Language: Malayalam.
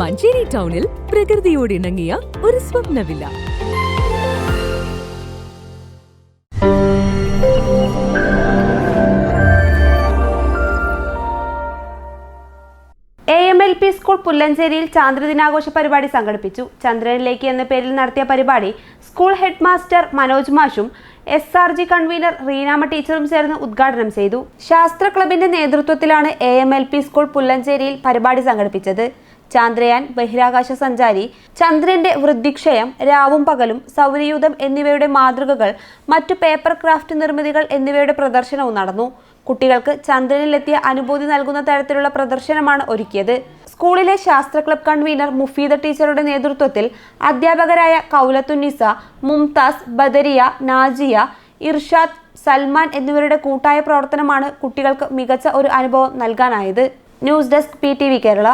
മഞ്ചേരി ടൗണിൽ പ്രകൃതിയോട് ഇണങ്ങിയ ഒരു സ്വപ്നവില്ല. A M L P school പുല്ലഞ്ചേരിയിൽ ചാന്ദ്രദിനാഘോഷ പരിപാടി സംഘടിപ്പിച്ചു. ചന്ദ്രനിലേക്ക് എന്ന പേരിൽ നടത്തിയ പരിപാടി സ്കൂൾ ഹെഡ് മാസ്റ്റർ മനോജ് മാഷും എസ് ആർ ജി കൺവീനർ റീനാമ ടീച്ചറും ചേർന്ന് ഉദ്ഘാടനം ചെയ്തു. ശാസ്ത്ര ക്ലബിന്റെ നേതൃത്വത്തിലാണ് A M L P school പുല്ലഞ്ചേരിയിൽ പരിപാടി സംഘടിപ്പിച്ചത്. ചാന്ദ്രയാൻ ബഹിരാകാശ സഞ്ചാരി ചന്ദ്രന്റെ വൃദ്ധിക്ഷയം രാവും പകലും സൗരയൂഥം എന്നിവയുടെ മാതൃകകൾ മറ്റു പേപ്പർ ക്രാഫ്റ്റ് നിർമ്മിതികൾ എന്നിവയുടെ പ്രദർശനവും നടന്നു. കുട്ടികൾക്ക് ചന്ദ്രനിലെത്തിയ അനുഭൂതി നൽകുന്ന തരത്തിലുള്ള പ്രദർശനമാണ് ഒരുക്കിയത്. സ്കൂളിലെ ശാസ്ത്ര ക്ലബ് കൺവീനർ മുഫീദ ടീച്ചറുടെ നേതൃത്വത്തിൽ അധ്യാപകരായ കൗലത്തുന്നിസ മുംതാസ് ബദരിയ നാജിയ ഇർഷാദ് സൽമാൻ എന്നിവരുടെ കൂട്ടായ പ്രവർത്തനമാണ് കുട്ടികൾക്ക് മികച്ച ഒരു അനുഭവം നൽകാനായത്. News desk P Kerala.